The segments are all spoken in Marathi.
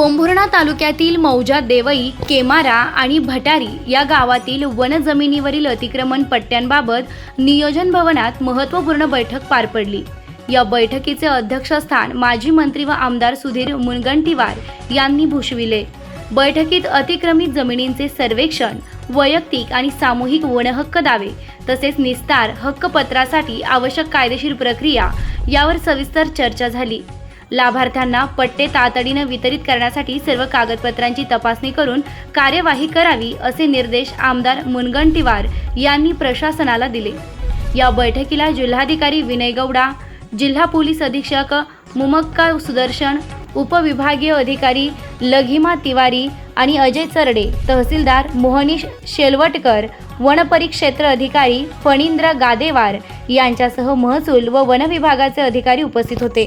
पोंभुर्णा तालुक्यातील मौजा देवई केमारा आणि भटारी या गावातील वनजमिनीवरील अतिक्रमण पट्ट्यांबाबत नियोजन भवनात महत्त्वपूर्ण बैठक पार पडली. या बैठकीचे अध्यक्षस्थान माजी मंत्री व आमदार सुधीर मुनगंटीवार यांनी भूषविले. बैठकीत अतिक्रमित जमिनींचे सर्वेक्षण वैयक्तिक आणि सामूहिक वनहक्क दावे तसेच निस्तार हक्कपत्रासाठी आवश्यक कायदेशीर प्रक्रिया यावर सविस्तर चर्चा झाली. लाभार्थ्यांना पट्टे तातडीनं वितरित करण्यासाठी सर्व कागदपत्रांची तपासणी करून कार्यवाही करावी असे निर्देश आमदार मुनगंटीवार यांनी प्रशासनाला दिले. या बैठकीला जिल्हाधिकारी विनय गौडा जिल्हा पोलीस अधीक्षक मुमक्का सुदर्शन उपविभागीय अधिकारी लघिमा तिवारी आणि अजय चरडे तहसीलदार मोहनीश शेलवटकर वनपरिक्षेत्र अधिकारी फणींद्र गादेवार यांच्यासह महसूल व वन विभागाचे अधिकारी उपस्थित होते.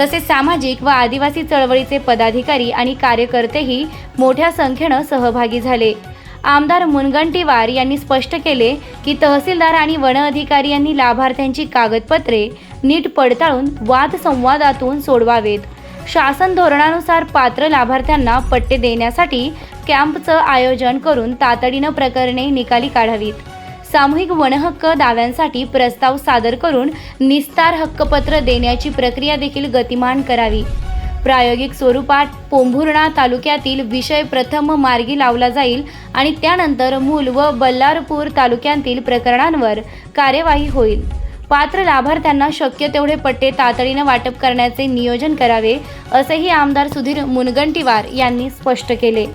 तसेच सामाजिक व आदिवासी चळवळीचे पदाधिकारी आणि कार्यकर्तेही मोठ्या संख्येनं सहभागी झाले. आमदार मुनगंटीवार यांनी स्पष्ट केले की तहसीलदार आणि वन अधिकारी यांनी लाभार्थ्यांची कागदपत्रे नीट पडताळून वाद संवादातून सोडवावेत. शासन धोरणानुसार पात्र लाभार्थ्यांना पट्टे देण्यासाठी कॅम्पचं आयोजन करून तातडीनं प्रकरणे निकाली काढावीत. सामूहिक वनहक्क दाव्यांसाठी प्रस्ताव सादर करून निस्तार हक्कपत्र देण्याची प्रक्रिया देखील गतिमान करावी. प्रायोगिक स्वरूपात पोंभुर्णा तालुक्यातील विषय प्रथम मार्गी लावला जाईल आणि त्यानंतर मूल व बल्लारपूर तालुक्यातील प्रकरणांवर कार्यवाही होईल. पात्र लाभार्थ्यांना शक्य तेवढे पट्टे तातडीनं वाटप करण्याचे नियोजन करावे असेही आमदार सुधीर मुनगंटीवार यांनी स्पष्ट केले.